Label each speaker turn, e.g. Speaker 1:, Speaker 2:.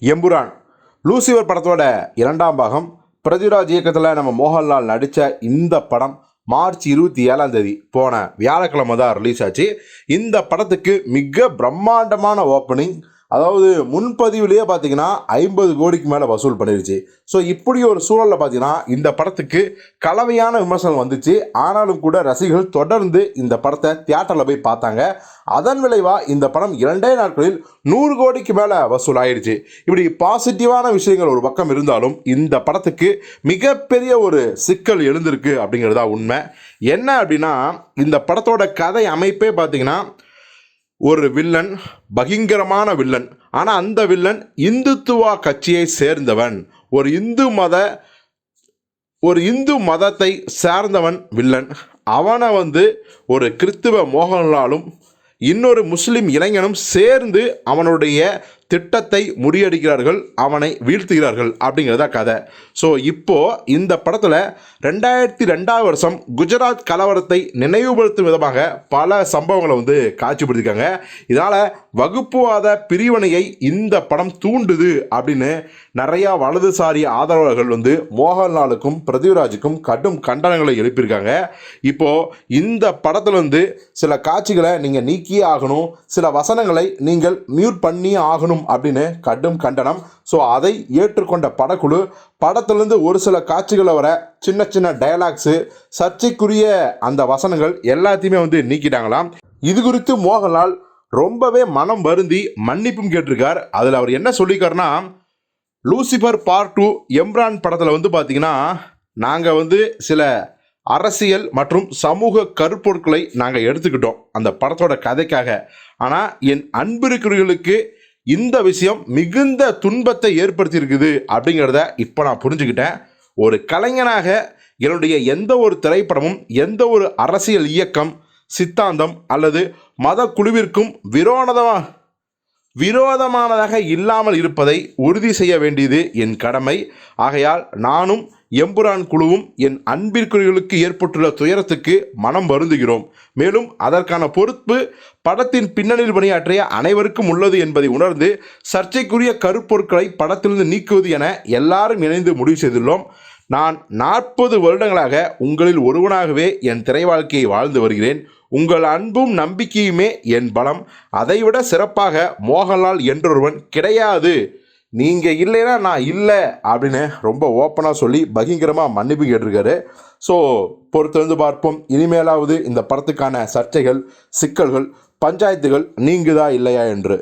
Speaker 1: எம்புரான். லூசிவர் படத்தோட இரண்டாம் பாகம் பிரதிராஜ் இயக்கத்தில் நம்ம மோகன்லால் நடித்த இந்த படம் மார்ச் இருபத்தி ஏழாம் தேதி போன வியாழக்கிழமை தான் ரிலீஸ் ஆச்சு. இந்த படத்துக்கு மிக பிரம்மாண்டமான ஓப்பனிங் அதாவது முன்பதிவுலேயே பார்த்தீங்கன்னா ஐம்பது கோடிக்கு மேலே வசூல் பண்ணிருச்சு. ஸோ இப்படி ஒரு சூழலில் பார்த்தீங்கன்னா இந்த படத்துக்கு கலவையான விமர்சனம் வந்துச்சு. ஆனாலும் கூட ரசிகர்கள் தொடர்ந்து இந்த படத்தை தியேட்டரில் போய் பார்த்தாங்க. அதன் விளைவாக இந்த படம் இரண்டே நாட்களில் நூறு கோடிக்கு மேலே வசூல் ஆயிடுச்சு இப்படி பாசிட்டிவான விஷயங்கள் ஒரு பக்கம் இருந்தாலும் இந்த படத்துக்கு மிகப்பெரிய ஒரு சிக்கல் எழுந்திருக்கு அப்படிங்கிறதா உண்மை. என்ன அப்படின்னா இந்த படத்தோட கதை அமைப்பே பார்த்தீங்கன்னா ஒரு வில்லன் பகிங்கரமான வில்லன். ஆனால் அந்த வில்லன் இந்துத்துவா கட்சியை சேர்ந்தவன். ஒரு இந்து மத ஒரு இந்து மதத்தை சார்ந்தவன் வில்லன். அவனை வந்து ஒரு கிறித்துவ மோகன்லாலும் இன்னொரு முஸ்லீம் இளைஞனும் சேர்ந்து அவனுடைய திட்டத்தை முறியடிக்கிறார்கள் அவனை வீழ்த்துகிறார்கள் அப்படிங்கிறதா கதை. ஸோ இப்போது இந்த படத்தில் ரெண்டாயிரத்தி ரெண்டாவது வருஷம் குஜராத் கலவரத்தை நினைவுபடுத்தும் விதமாக பல சம்பவங்களை வந்து காட்சிப்படுத்திருக்காங்க இதனால் வகுப்புவாத பிரிவினையை இந்த படம் தூண்டுது அப்படின்னு நிறையா வலதுசாரி ஆதரவாளர்கள் வந்து மோகன்லாலுக்கும் பிரதிவராஜுக்கும் கடும் கண்டனங்களை எழுப்பியிருக்காங்க. இப்போது இந்த படத்தில் வந்து சில காட்சிகளை நீங்கள் நீக்கியே ஆகணும் சில வசனங்களை நீங்கள் மியூட் பண்ணியே ஆகணும் அப்படின்னு கடும் கண்டனம். ஸோ அதை ஏற்றுக்கொண்ட படக்குழு படத்திலிருந்து ஒரு சில காட்சிகளை வர சின்ன சின்ன டயலாக்ஸு சர்ச்சைக்குரிய அந்த வசனங்கள் எல்லாத்தையுமே வந்து நீக்கிட்டாங்களாம். இது குறித்து மோகன்லால் ரொம்பவே மனம் வருந்தி மன்னிப்பும் கேட்டிருக்கார். அதில் அவர் என்ன சொல்லியிருக்காருன்னா லூசிபர் பார்ட் டூ எம்ரான் படத்தில் வந்து பார்த்தீங்கன்னா நாங்கள் வந்து சில அரசியல் மற்றும் சமூக கருப்பொருட்களை நாங்கள் எடுத்துக்கிட்டோம் அந்த படத்தோட கதைக்காக. ஆனால் என் அன்பிருக்கிறவர்களுக்கு இந்த விஷயம் மிகுந்த துன்பத்தை ஏற்படுத்தியிருக்குது அப்படிங்கிறத இப்போ நான் புரிஞ்சுக்கிட்டேன். ஒரு கலைஞனாக என்னுடைய எந்த ஒரு திரைப்படமும் எந்த ஒரு அரசியல் இயக்கம் சித்தாந்தம் அல்லது மத குழுவிற்கும் விரோதமாக விரோதமானதாக இல்லாமல் இருப்பதை உறுதி செய்ய வேண்டியது என் கடமை. ஆகையால் நானும் எம்புரான் குழுவும் என் அன்பிற்குரியர்களுக்கு ஏற்பட்டுள்ள துயரத்துக்கு மனம் வருந்துகிறோம். மேலும் அதற்கான பொறுப்பு படத்தின் பின்னணியில் பணியாற்றிய அனைவருக்கும் உள்ளது என்பதை உணர்ந்து சர்ச்சைக்குரிய கருப்பொருட்களை படத்திலிருந்து நீக்குவது என எல்லாரும் இணைந்து முடிவு செய்துள்ளோம். நான் நாற்பது வருடங்களாக உங்களில் ஒருவனாகவே என் திரை வாழ்க்கையை வாழ்ந்து வருகிறேன். உங்கள் அன்பும் நம்பிக்கையுமே என் பலம். அதைவிட சிறப்பாக மோகன்லால் என்றொருவன் கிடையாது. நீங்கள் இல்லைன்னா நான் இல்லை அப்படின்னு ரொம்ப ஓப்பனாக சொல்லி பகிங்கரமாக மன்னிப்பு கேட்டிருக்காரு. ஸோ பொறுத்திருந்து பார்ப்போம். இனிமேலாவது இந்த படத்துக்கான சர்ச்சைகள் சிக்கல்கள் பஞ்சாயத்துகள் நீங்குதா இல்லையா என்று.